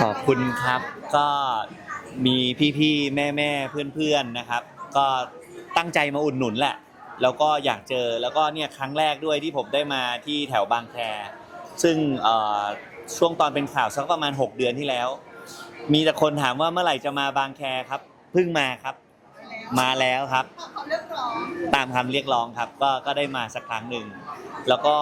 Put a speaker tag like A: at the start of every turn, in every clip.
A: ขอบคุณครับก็มีพี่ๆแม่ๆเพื่อนๆนะครับ ก็ตั้งใจมาอุดหนุนแหละ แล้วก็อยากเจอแล้วก็เนี่ยครั้งแรกด้วยที่ผมได้มาที่แถวบางแค ซึ่งช่วงตอนเป็นข่าวสักประมาณ 6 เดือนที่แล้ว มีแต่คนถามว่าเมื่อไหร่จะมาบางแคครับเพิ่งมาครับ มาแล้วครับ
B: เขาเรียกร้อง
A: ตามคำเรียกร้องครับ ก็ก็ได้มาสักครั้งหนึ่งแล้วก็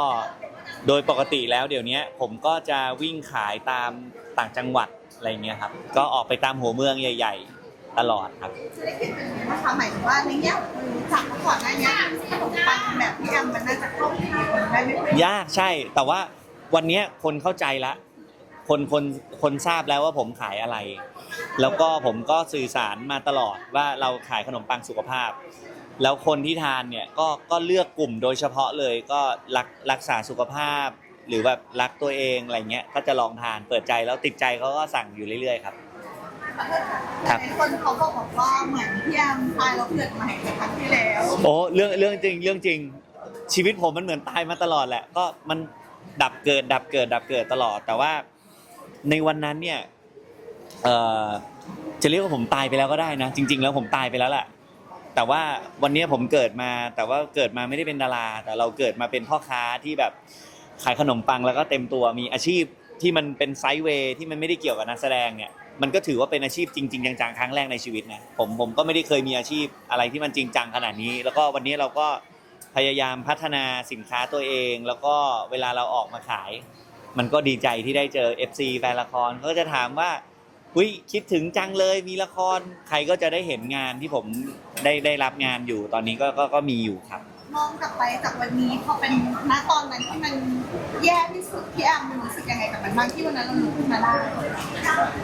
A: โดยปกติแล้วเดี๋ยวนี้ผมก็จะวิ่งขายตาม ต่างจังหวัดอะไรเงี้ยครับ ก็ออกไปตามหัวเมืองใหญ่ ๆ ตลอดครับ
B: ธุรกิจเป็นยังไงนะคะหมายถึงว่าในเนี้ยรู้จักเมื่อก่อนหน้านี้ขนมปังแบบพี่แอมมันน่าจะเข้าถึงคนได้ไม่ค่อย
A: ยากใช่ แต่ว่าวันเนี้ยคนเข้าใจละ คนคนคนทราบแล้วว่าผมขายอะไร แล้วก็ผมก็สื่อสารมาตลอดว่าเราขายขนมปังสุขภาพ แล้วคนที่ทานเนี่ยก็ก็เลือกกลุ่มโดยเฉพาะเลยก็รักรักษาสุขภาพ หรือแบบรักตัวเองอะไรเงี้ยก็จะลองทานเปิดใจแล้วติดใจเขาก็สั่งอยู่เรื่อยๆครับ ครับ
B: คนเขาบอกบอกว่าเหมือนพี่แอมตายแล้วเกิดใหม่ในครั้งที่แล้ว
A: โอ้เรื่องเรื่องจริงเรื่องจริง ชีวิตผมมันเหมือนตายมาตลอดแหละ ก็มันดับเกิด ดับเกิด ดับเกิดตลอด แต่ว่าในวันนั้นเนี่ยเอ่อจะเรียกว่าผมตายไปแล้วก็ได้นะ จริง ๆ แล้วผมตายไปแล้วแหละแต่ว่าวันนี้ผมเกิดมาแต่ว่าเกิดมาไม่ได้เป็นดารา แต่เราเกิดมาเป็นพ่อค้าที่แบบ ขายขนมปังแล้วก็เต็มตัวมีอาชีพที่มันเป็นไซด์เวย์ที่มันไม่ได้เกี่ยวกับนักแสดงเนี่ยมันก็ถือว่าเป็นอาชีพจริง ๆ จังๆครั้งแรกในชีวิตนะผมผมก็ไม่ได้เคยมีอาชีพอะไรที่มันจริงจังขนาดนี้ แล้วก็วันนี้เราก็พยายามพัฒนาสินค้าตัวเอง แล้วก็เวลาเราออกมาขาย มันก็ดีใจที่ได้เจอ FC แฟนละครเขาก็จะถามว่าอุ้ยคิดถึงจังเลยมีละครใครก็จะได้เห็นงานที่ผมได้ได้รับงานอยู่ตอนนี้ก็ก็ก็มีอยู่ครับ
B: มองกลับไปจากวันนี้พอเป็นณตอนนั้นที่มันแย่ที่สุดพี่แอมมันรู้สึกยังไงกับมันบ้างที่วันนั้นเราลุกขึ้นมาได้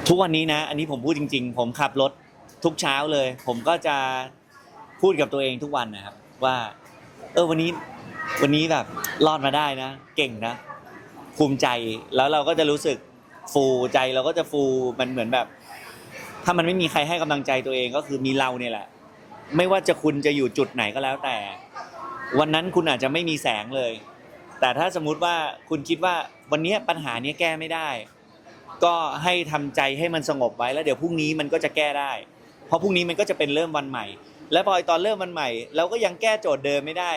A: ทุกวันนี้นะ อันนี้ผมพูดจริง ๆ ผมขับรถทุกเช้าเลย ผมก็จะพูดกับตัวเองทุกวันนะครับ ว่า เออวันนี้วันนี้แบบรอดมาได้นะ เก่งนะ ภูมิใจแล้วเราก็จะรู้สึกฟูใจเราก็จะฟูมันเหมือนแบบ ถ้ามันไม่มีใครให้กำลังใจตัวเองก็คือมีเราเนี่ยแหละ ไม่ว่าจะคุณจะอยู่จุดไหนก็แล้วแต่ วันนั้นคุณอาจจะไม่มีแสงเลย แต่ถ้าสมมุติว่าคุณคิดว่าวันนี้ปัญหานี้แก้ไม่ได้ ก็ให้ทำใจให้มันสงบไว้แล้วเดี๋ยวพรุ่งนี้มันก็จะแก้ได้ เพราะพรุ่งนี้มันก็จะเป็นเริ่มวันใหม่ และพอตอนเริ่มวันใหม่ เราก็ยังแก้โจทย์เดิมไม่ได้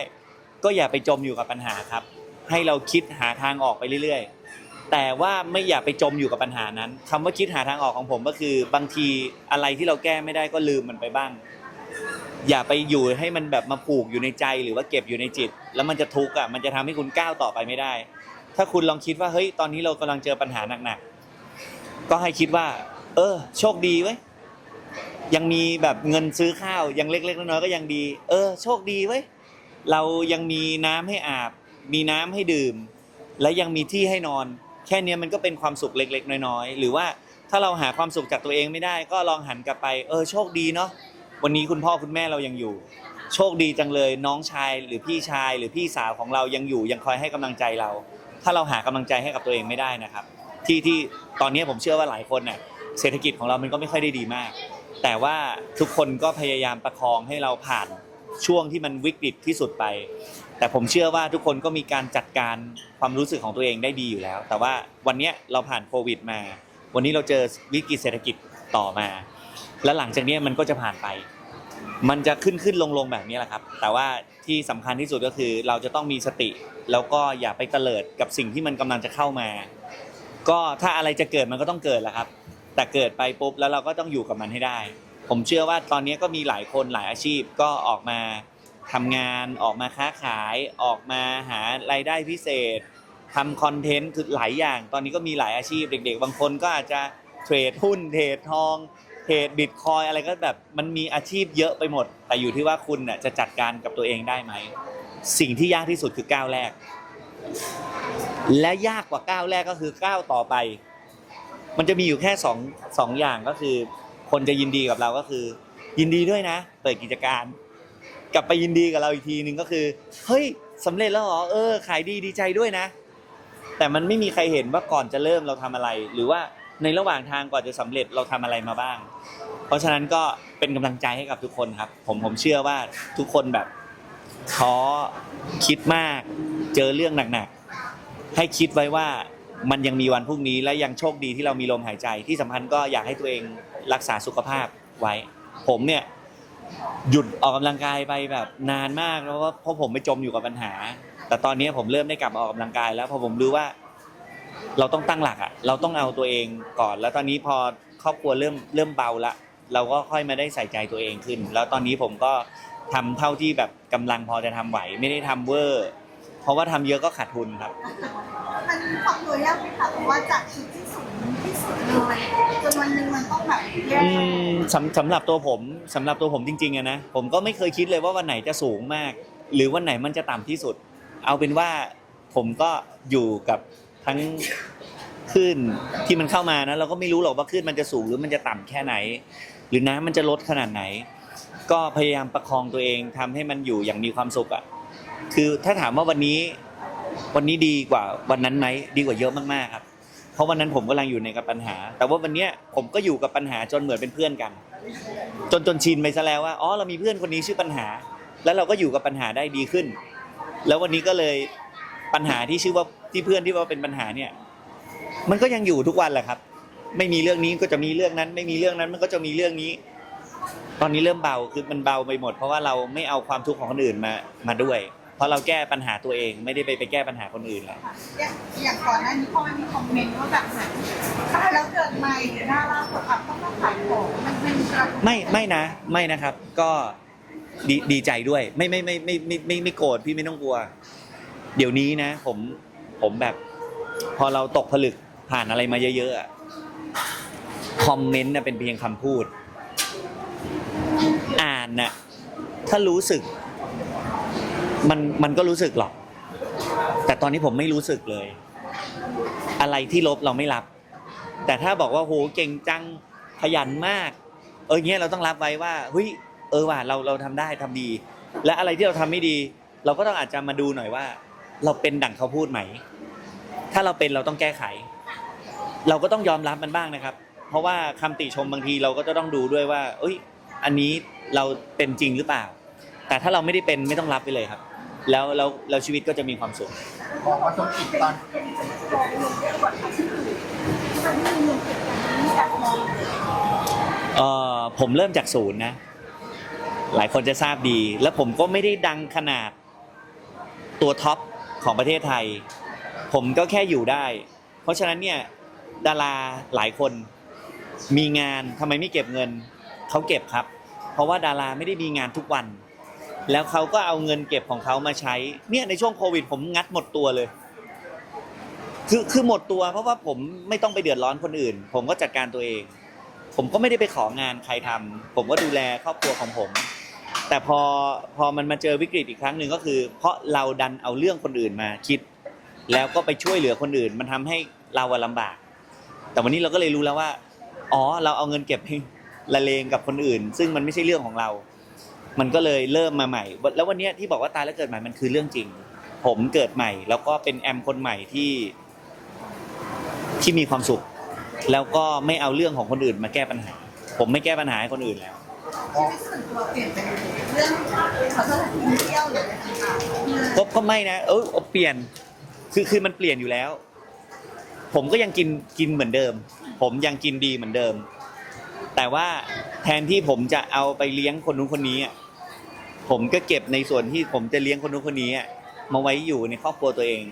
A: ก็อย่าไปจมอยู่กับปัญหาครับ ให้เราคิดหาทางออกไปเรื่อยๆ แต่ว่าไม่อย่าไปจมอยู่กับปัญหานั้นคำว่าคิดหาทางออกของผมก็คือบางทีอะไรที่เราแก้ไม่ได้ก็ลืมมันไปบ้าง อย่าไปอยู่ให้มันแบบมาผูกอยู่ในใจหรือว่าเก็บอยู่ในจิต แล้วมันจะทุกข์อะมันจะทำให้คุณก้าวต่อไปไม่ได้ ถ้าคุณลองคิดว่าเฮ้ยตอนนี้เรากำลังเจอปัญหาหนักๆก็ให้คิดว่า เออ โชคดีเว้ยยังมีแบบเงินซื้อข้าวยังเล็กๆน้อยๆก็ยังดี เออ โชคดีเว้ยเรายังมีน้ำให้อาบ มีน้ำให้ดื่ม และยังมีที่ให้นอน แค่นี้มันก็เป็นความสุขเล็ก ๆ น้อยๆ หรือว่าถ้าเราหาความสุขจากตัวเองไม่ได้ ก็ลองหันกลับไป เออโชคดีเนาะ วันนี้คุณพ่อคุณแม่เรายังอยู่ โชคดีจังเลยน้องชายหรือพี่ชายหรือพี่สาวของเรายังอยู่ยังคอยให้กำลังใจเรา ถ้าเราหากำลังใจให้กับตัวเองไม่ได้นะครับ ที่ที่ตอนนี้ผมเชื่อว่าหลายคนเน่ะเศรษฐกิจของเรามันก็ไม่ค่อยได้ดีมาก แต่ว่าทุกคนก็พยายามประคองให้เราผ่านช่วงที่มันวิกฤตที่สุดไป แต่ผมเชื่อว่าทุกคนก็มีการจัดการความรู้สึกของตัวเองได้ดีอยู่แล้ว แต่ว่าวันเนี้ยเราผ่านโควิดมา วันนี้เราเจอวิกฤตเศรษฐกิจต่อมา และหลังจากนี้มันก็จะผ่านไป มันจะขึ้นขึ้นลงลงแบบนี้แหละครับ แต่ว่าที่สำคัญที่สุดก็คือเราจะต้องมีสติ แล้วก็อย่าไปเตลิดกับสิ่งที่มันกำลังจะเข้ามา ก็ถ้าอะไรจะเกิดมันก็ต้องเกิดแหละครับ แต่เกิดไปปุ๊บแล้วเราก็ต้องอยู่กับมันให้ได้ ผมเชื่อว่าตอนนี้ก็มีหลายคนหลายอาชีพก็ออกมาทำงานออกมาค้าขายออกมาหารายได้พิเศษทำคอนเทนต์คือหลายอย่าง ตอนนี้ก็มีหลายอาชีพเด็ก ๆ บางคนก็อาจจะเทรดหุ้นเทรดทอง เทรดบิตคอยอะไรก็แบบมันมีอาชีพเยอะไปหมด แต่อยู่ที่ว่าคุณน่ะจะจัดการกับตัวเองได้ไหม สิ่งที่ยากที่สุดคือก้าวแรก และยากกว่าก้าวแรกก็คือก้าวต่อไป มันจะมีอยู่แค่สองสองอย่างก็คือ คนจะยินดีกับเราก็คือ ยินดีด้วยนะ เปิดกิจการ กลับไปยินดีกับเราอีกทีหนึ่งก็คือ เฮ้ยสำเร็จแล้วเหรอเออขายดีดีใจด้วยนะ แต่มันไม่มีใครเห็นว่าก่อนจะเริ่มเราทำอะไร หรือว่า ในระหว่างทางก่อนจะสำเร็จเราทำอะไรมาบ้าง เพราะฉะนั้นก็เป็นกำลังใจให้กับทุกคนครับ ผมผมเชื่อว่าทุกคนแบบท้อคิดมาก เจอเรื่องหนักๆให้คิดไว้ว่ามันยังมีวันพรุ่งนี้และยังโชคดีที่เรามีลมหายใจที่สำคัญก็อยากให้ตัวเองรักษาสุขภาพไว้ ผมเนี่ยหยุดออกกำลังกายไปแบบนานมากแล้วก็เพราะผมไปจมอยู่กับปัญหา แต่ตอนนี้ผมเริ่มได้กลับมาออกกำลังกาย แล้วพอผมรู้ว่า เราต้องตั้งหลักอะเราต้องเอาตัวเองก่อน แล้วตอนนี้พอครอบครัวเริ่มเริ่มเบาละเราก็ค่อยมาได้ใส่ใจตัวเองขึ้น แล้วตอนนี้ผมก็ทำเท่าที่แบบกำลังพอจะทำไหว ไม่ได้ทำเวอร์ เพราะว่าทำเยอะก็ขาดทุนครับ
B: มันปรับตัวยากไหมคะเพราะว่าจากจุดที่สูงที่สุดเลยจนวันหนึ่งมันต้องแบบแย่
A: อืมสำสำหรับตัวผมสำหรับตัวผมจริงๆอะนะผมก็ไม่เคยคิดเลยว่าวันไหนจะสูงมาก หรือวันไหนมันจะต่ำที่สุด เอาเป็นว่าผมก็อยู่กับ ทั้งคลื่นที่มันเข้ามานะเราก็ไม่รู้หรอกว่าคลื่นมันจะสูงหรือมันจะต่ำแค่ไหน หรือน้ำมันจะลดขนาดไหน ก็พยายามประคองตัวเองทำให้มันอยู่อย่างมีความสุขอะคือถ้าถามว่าวันนี้วันนี้ดีกว่าวันนั้นไหมดีกว่าเยอะมากๆครับ เพราะวันนั้นผมกำลังอยู่ในกับปัญหา แต่ว่าวันนี้ผมก็อยู่กับปัญหาจนเหมือนเป็นเพื่อนกัน จนจนชินไปซะแล้วว่าอ๋อเรามีเพื่อนคนนี้ชื่อปัญหา แล้วเราก็อยู่กับปัญหาได้ดีขึ้น แล้ววันนี้ก็เลยปัญหาที่ชื่อว่า ที่เพื่อนที่ว่าเป็นปัญหาเนี่ย มันก็ยังอยู่ทุกวันแหละครับ ไม่มีเรื่องนี้ก็จะมีเรื่องนั้น ไม่มีเรื่องนั้นมันก็จะมีเรื่องนี้ ตอนนี้เริ่มเบาคือมันเบาไปหมด เพราะว่าเราไม่เอาความทุกข์ของคนอื่นมามาด้วย เพราะเราแก้ปัญหาตัวเองไม่ได้ไปไปแก้ปัญหาคนอื่นแล้ว
B: อย่างอย่างก่อนหน้านี้พอมันมีคอมเมนต์ว่าแบบเหมือนตายแล้วเกิดใหม่หรือหน้าล่าสุดอับต้องมาขายของมันเป็นกระทบ
A: ไม่ไม่นะ ไม่นะครับ ก็ดีดีใจด้วย ไม่ไม่ไม่ไม่ไม่ไม่ไม่โกรธพี่ไม่ต้องกลัว เดี๋ยวนี้นะ ผม ผมแบบ พอเราตกผลึกผ่านอะไรมาเยอะๆคอมเมนต์นะเป็นเพียงคำพูด อ่านน่ะถ้ารู้สึก มันมันก็รู้สึกหรอก แต่ตอนนี้ผมไม่รู้สึกเลย อะไรที่ลบเราไม่รับ แต่ถ้าบอกว่าโหเก่งจังขยันมาก เออเงี้ยเราต้องรับไว้ว่าเฮ้ยเออว่ะเราเราทำได้ทำดี และอะไรที่เราทำไม่ดี เราก็ต้องอาจจะมาดูหน่อยว่า เราเป็นดั่งเขาพูดไหม ถ้าเราเป็นเราต้องแก้ไข เราก็ต้องยอมรับมันบ้างนะครับ เพราะว่าคำติชมบางทีเราก็จะต้องดูด้วยว่า เอ้ย อันนี้เราเป็นจริงหรือเปล่า แต่ถ้าเราไม่ได้เป็นไม่ต้องรับไปเลยครับ แล้วแล้วแล้วชีวิตก็จะมีความสุข
C: มองว่าธุรกิจตอน
A: เอ่อผมเริ่มจากศูนย์นะ หลายคนจะทราบดี แล้วผมก็ไม่ได้ดังขนาดตัวท็อป ของประเทศไทย ผมก็แค่อยู่ได้ เพราะฉะนั้นเนี่ยดาราหลายคนมีงานทำไมไม่เก็บเงินเขาเก็บครับ เพราะว่าดาราไม่ได้มีงานทุกวัน แล้วเขาก็เอาเงินเก็บของเขามาใช้เนี่ยในช่วงโควิด ผมงัดหมดตัวเลย คือคือหมดตัว เพราะว่าผมไม่ต้องไปเดือดร้อนคนอื่น ผมก็จัดการตัวเอง ผมก็ไม่ได้ไปของานใครทำผมก็ดูแลครอบครัวของผม แต่พอพอมันมาเจอวิกฤตอีกครั้งหนึ่งก็คือ เพราะเราดันเอาเรื่องคนอื่นมาคิด แล้วก็ไปช่วยเหลือคนอื่น มันทำให้เราอะลำบาก แต่วันนี้เราก็เลยรู้แล้วว่า อ๋อ เราเอาเงินเก็บให้ละเลงกับคนอื่น ซึ่งมันไม่ใช่เรื่องของเรา มันก็เลยเริ่มมาใหม่ แล้ววันเนี้ยที่บอกว่าตายแล้วเกิดใหม่มันคือเรื่องจริง ผมเกิดใหม่ แล้วก็เป็นแอมคนใหม่ที่ที่มีความสุข แล้วก็ไม่เอาเรื่องของคนอื่นมาแก้ปัญหา ผมไม่แก้ปัญหาให้คนอื่นแล้ว
B: ชีวิตส่วนตัวเปลี่ยนไปเรื่องขอสถานที่เที่ยวหรืออะไรต่าง
A: ก็ก็ไม่นะ เออเปลี่ยน คือคือมันเปลี่ยนอยู่แล้ว ผมก็ยังกินกินเหมือนเดิม ผมยังกินดีเหมือนเดิม แต่ว่าแทนที่ผมจะเอาไปเลี้ยงคนนู้นคนนี้อะผมก็เก็บในส่วนที่ผมจะเลี้ยงคนนู้นคนนี้อะมาไว้อยู่ในครอบครัวตัวเอง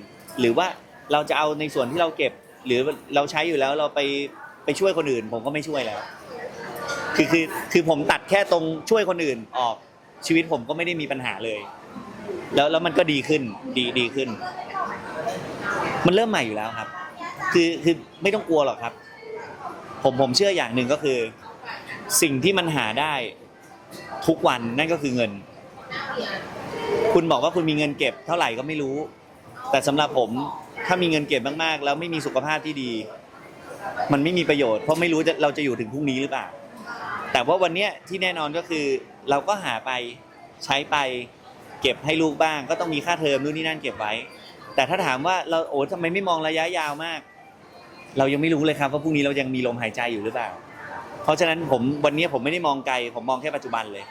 A: หรือว่าเราจะเอาในส่วนที่เราเก็บ หรือเราใช้อยู่แล้วเราไปไปช่วยคนอื่น ผมก็ไม่ช่วยแล้ว คือคือคือผมตัดแค่ตรงช่วยคนอื่นออกชีวิตผมก็ไม่ได้มีปัญหาเลย แล้วแล้วมันก็ดีขึ้นดีดีขึ้น มันเริ่มใหม่อยู่แล้วครับ คือคือไม่ต้องกลัวหรอกครับ ผมผมเชื่ออย่างหนึ่งก็คือ สิ่งที่มันหาได้ทุกวันนั่นก็คือเงิน คุณบอกว่าคุณมีเงินเก็บเท่าไหร่ก็ไม่รู้ แต่สำหรับผมถ้ามีเงินเก็บมากๆ แล้วไม่มีสุขภาพที่ดี มันไม่มีประโยชน์เพราะไม่รู้จะเราจะอยู่ถึงพรุ่งนี้หรือเปล่า แต่ว่าวันเนี้ยที่แน่นอนก็คือเราก็หาไปใช้ไปเก็บให้ลูกบ้าง ก็ต้องมีค่าเทอมนู่นนี่นั่นเก็บไว้ แต่ถ้าถามว่าเราโอ้ทำไมไม่มองระยะยาวมาก เรายังไม่รู้เลยครับว่าพรุ่งนี้เรายังมีลมหายใจอยู่หรือเปล่า เพราะฉะนั้นผมวันนี้ผมไม่ได้มองไกลผมมองแค่ปัจจุบันเลย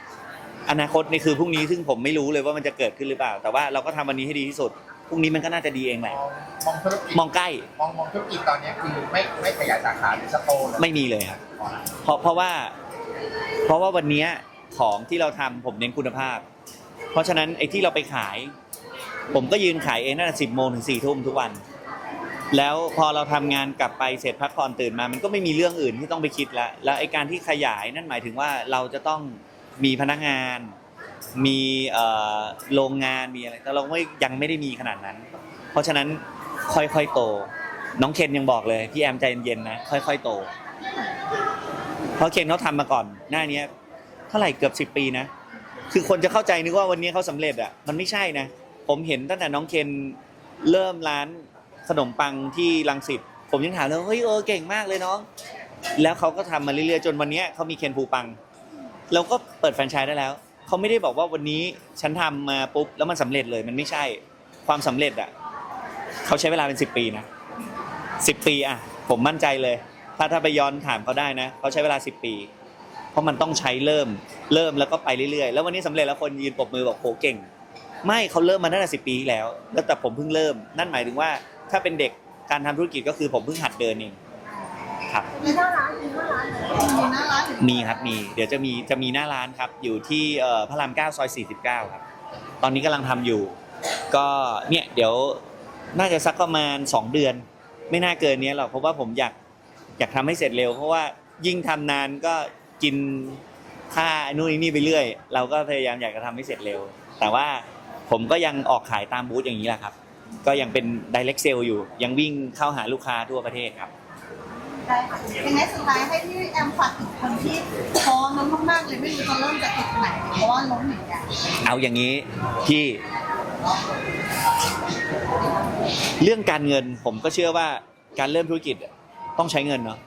A: อนาคตนี่คือพรุ่งนี้ซึ่งผมไม่รู้เลยว่ามันจะเกิดขึ้นหรือเปล่า แต่ว่าเราก็ทำวันนี้ให้ดีที่สุดพรุ่งนี้มันก็น่าจะดีเองแห
C: ม
A: ละ
C: องมองธุรกิจ
A: มองใกล้
C: มองมองธุรกิจตอนเนี้ยคือไม่ไม่ขยายสาขาหรือสโตร์เลย
A: ไม่มีเลยครับเพราะเพราะว่า เพราะว่าวันนี้ของที่เราทำผมเน้นคุณภาพ เพราะฉะนั้นไอ้ที่เราไปขาย ผมก็ยืนขายเองตั้งแต่สิบโมงถึงสี่ทุ่มทุกวัน แล้วพอเราทำงานกลับไปเสร็จพักผ่อนตื่นมา มันก็ไม่มีเรื่องอื่นที่ต้องไปคิดล้วแล้วไอ้การที่ขยายนั่นหมายถึงว่าเราจะต้องมีพนักงาน มีโรงงานมีอะไรแต่เราไม่ยังไม่ได้มีขนาดนั้น เพราะฉะนั้นค่อยๆโต น้องเคนยังบอกเลยพี่แอมใจเย็นๆนะค่อยๆโต เพราะเคนเขาทำมาก่อนหน้าเนี้ยเท่าไหร่เกือบสิบปีนะ คือคนจะเข้าใจนึกว่าวันนี้เขาสำเร็จอะมันไม่ใช่นะ ผมเห็นตั้งแต่น้องเคนเริ่มร้านขนมปังที่รังสิตผมยังถามเลยว่าเฮ้ยเออเก่งมากเลยน้อง แล้วเขาก็ทำมาเรื่อยๆจนวันนี้เขามีเคนภูปังแล้วก็เปิดแฟรนไชส์ได้แล้ว เขาไม่ได้บอกว่าวันนี้ฉันทำมาปุ๊บแล้วมันสำเร็จเลยมันไม่ใช่ความสำเร็จอะเขาใช้เวลาเป็นสิบปีนะสิบปีอะผมมั่นใจเลย ถ้าถ้าไปย้อนถามเขาได้นะเขาใช้เวลาสิบปี เพราะมันต้องใช้เริ่มเริ่มแล้วก็ไปเรื่อยๆ แล้ววันนี้สำเร็จแล้วคนยืนปรบมือบอกโหเก่ง ไม่เขาเริ่มมาตั้งแต่สิปีที่แล้ว แล้วแต่ผมเพิ่งเริ่ม นั่นหมายถึงว่าถ้าเป็นเด็กการทำธุรกิจก็คือผมเพิ่งหัดเดินเองครับ
B: มีหน้าร้านมีหน้าร้านมีหน้าร้านถึง
A: มีครับมีเดี๋ยวจะมีจะมีหน้าร้านครับ อยู่ที่เอ่อพระรามเก้าซอย49ครับตอนนี้กำลังทำอยู่ ก็เนี่ยเดี๋ยวน่าจะสักประมาณ 2 เดือน ไม่น่าเกินเนี้ยหรอกเพราะว่าผมอยาก อยากทำให้เสร็จเร็ว เพราะว่ายิ่งทำนานก็กินค่าไอ้นู่นไอ้นี่ไปเรื่อย เราก็พยายามอยากจะทำให้เสร็จเร็ว แต่ว่าผมก็ยังออกขายตามบูธอย่างนี้แหละครับ ก็ยังเป็น direct sale อยู่ ยังวิ่งเข้าหาลูกค้าทั่วประเทศครับ
B: ได้ค่ะยังไงสุดท้ายให้พี่แอมฝากถึงคนที่ท้อน้องมากๆเลยไม่รู้จะเริ่มจากจุดไหนเพราะว่าล้มเหมือนกัน
A: เอาอย่างนี้พี่เรื่องการเงินผมก็เชื่อว่าการเริ่มธุรกิจอะ ต้องใช้เงินเนาะ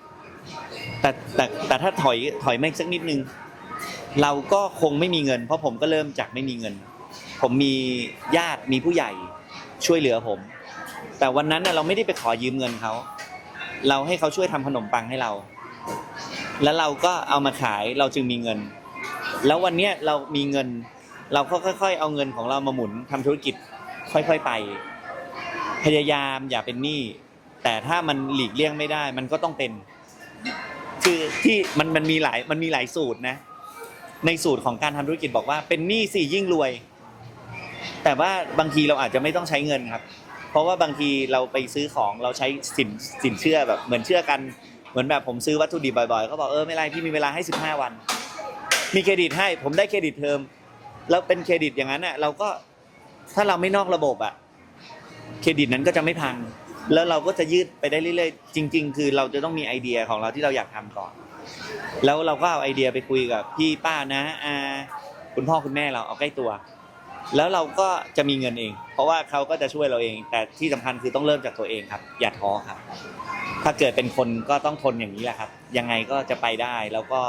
A: แต่แต่แต่ถ้าถอยถอยไม่สักนิดนึง เราก็คงไม่มีเงิน เพราะผมก็เริ่มจากไม่มีเงิน ผมมีญาติมีผู้ใหญ่ช่วยเหลือผม แต่วันนั้นน่ะเราไม่ได้ไปขอยืมเงินเขา เราให้เขาช่วยทำขนมปังให้เรา แล้วเราก็เอามาขายเราจึงมีเงิน แล้ววันเนี้ยเรามีเงิน เราก็ค่อย ๆ เอาเงินของเรามาหมุนทำธุรกิจค่อย ๆ ไป พยายามอย่าเป็นหนี้ แต่ถ้ามันหลีกเลี่ยงไม่ได้ มันก็ต้องเป็น คือที่มันมันมีหลายมันมีหลายสูตรนะ ในสูตรของการทำธุรกิจบอกว่าเป็นหนี้สิยิ่งรวย แต่ว่าบางทีเราอาจจะไม่ต้องใช้เงินครับ เพราะว่าบางทีเราไปซื้อของเราใช้สินสินเชื่อแบบเหมือนเชื่อกันเหมือนแบบผมซื้อวัตถุดิบบ่อยๆเขาบอกเออไม่ไรพี่มีเวลาให้ 15 วัน มีเครดิตให้ผมได้เครดิตเทอมแล้วเป็นเครดิตอย่างนั้นอะเราก็ถ้าเราไม่นอกระบบอะเครดิตนั้นก็จะไม่พัง แล้วเราก็จะยืดไปได้เรื่อยๆ จริง ๆ คือเราจะต้องมีไอเดียของเราที่เราอยากทำก่อน แล้วเราก็เอาไอเดียไปคุยกับพี่ป้านะอาคุณพ่อคุณแม่เราเอาใกล้ตัว แล้วเราก็จะมีเงินเอง เพราะว่าเขาก็จะช่วยเราเอง แต่ที่สำคัญคือต้องเริ่มจากตัวเองครับ อย่าท้อครับ ถ้าเกิดเป็นคนก็ต้องทนอย่างนี้แหละครับ ยังไงก็จะไปได้แล้วก็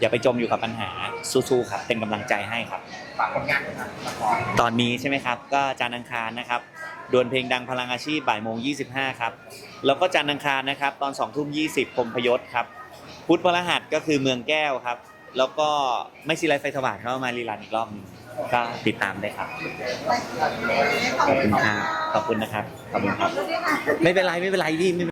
A: อย่าไปจมอยู่กับปัญหาสู้ๆครับเป็นกำลังใจให้ครับ
C: ฝากผลงานหน่อยครับละคร
A: ตอนนี้ใช่ไหมครับ ก็จานทร์อังคารนะครับ ดวลเพลงดังพลังอาชีพบ่ายโมง25ครับแล้วก็จันทร์อังคารนะครับ ตอน2ทุ่ม20พรหมพยศครับ พุธพฤหัสก็คือเมืองแก้วครับ แล้วก็ไม่ซีไรไฟสว่างเข้ามารีรันอีกรอบหนึงก็ติดตามได้ครับ
B: ขอบ
A: ขอบ
B: คุ
A: คุณณ
B: ค่ะ
A: ครับขอบคุณนะครับขอบคุณครับ
B: ขอบคุณค่ะ
A: ไม่เป็นไรไม่เป็นไรพี่ไม่เป็น